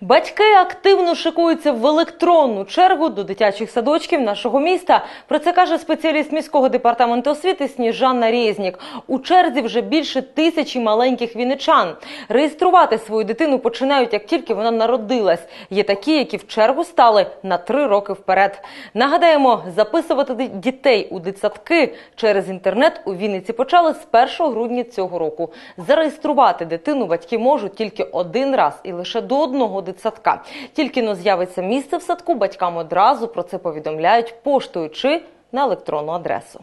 Батьки активно шикуються в електронну чергу до дитячих садочків нашого міста. Про це каже спеціаліст міського департаменту освіти Сніжанна Резнік. У черзі вже більше тисячі маленьких віничан. Реєструвати свою дитину починають, як тільки вона народилась. Є такі, які в чергу стали на три роки вперед. Нагадаємо, записувати дітей у дитсадки через інтернет у Вінниці почали з 1 грудня цього року. Зареєструвати дитину батьки можуть тільки один раз і лише до одного дитсадка. Тільки но з'явиться місце в садку, батькам одразу про це повідомляють поштою чи на електронну адресу.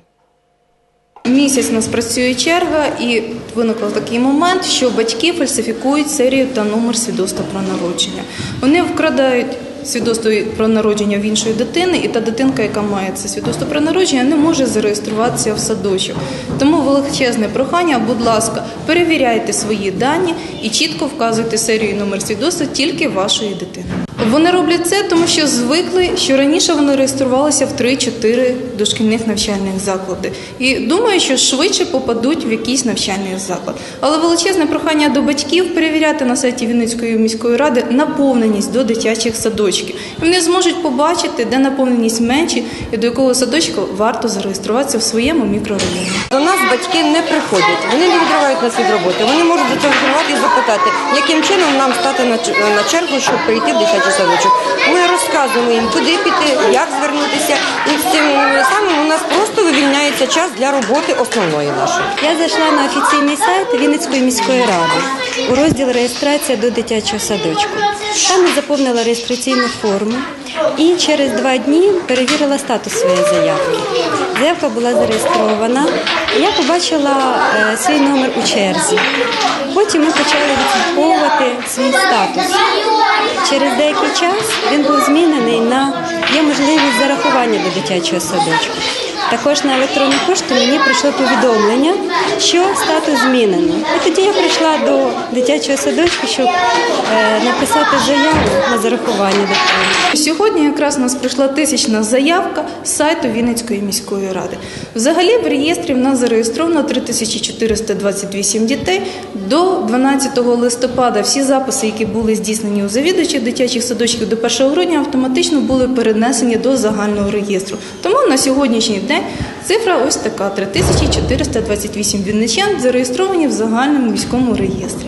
Місяць у нас працює черга, і виникла такий момент, що батьки фальсифікують серію та номер свідоцтва про народження. Вони вкрадають свідоцтво про народження в іншої дитини, і та дитинка, яка має це свідоцтво про народження, не може зареєструватися в садочок. Тому величезне прохання, будь ласка, перевіряйте свої дані і чітко вказуйте серію номер свідоцтва тільки вашої дитини. Вони роблять це, тому що звикли, що раніше вони реєструвалися в 3-4 дошкільних навчальних заклади. І думаю, що швидше попадуть в якийсь навчальний заклад. Але величезне прохання до батьків перевіряти на сайті Вінницької міської ради наповненість до дитячих садочків. І вони зможуть побачити, де наповненість менші і до якого садочка варто зареєструватися в своєму мікрорайоні. До нас батьки не приходять, вони не відривають нас від роботи. Вони можуть зателефонувати запитати, яким чином нам стати на чергу, щоб прийти в дитячий садочок. Ми розказуємо їм, куди піти, як звернутися, і цим самим у нас просто вивільняється час для роботи основної нашої. Я зайшла на офіційний сайт Вінницької міської ради у розділ реєстрація до дитячого садочку. Там я заповнила реєстраційну форму і через два дні перевірила статус своєї заявки. Заявка була зареєстрована. Я побачила е, свій номер у черзі. Потім ми почали відслідковувати свій статус. Через деякий час він був змінений на є можливість зарахування до дитячого садочку. Також на електронну пошту мені прийшло повідомлення, що статус змінено. І тоді я прийшла до дитячого садочку, щоб е, написати заяву на зарахування дитини. Сьогодні якраз у нас прийшла тисячна заявка з сайту Вінницької міської ради. Взагалі в реєстрі в нас зареєстровано 3428 дітей. До 12 листопада всі записи, які були здійснені у завідувачів дитячих садочків до 1 грудня, автоматично були перенесені до загального реєстру. Тому на сьогоднішній день цифра ось така: 3428 вінничан зареєстровані в загальному міському реєстрі.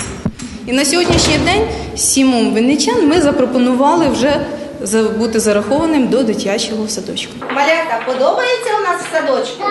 І на сьогоднішній день сімом вінничан ми запропонували вже бути зарахованим до дитячого садочку. Малята, подобається у нас садочку?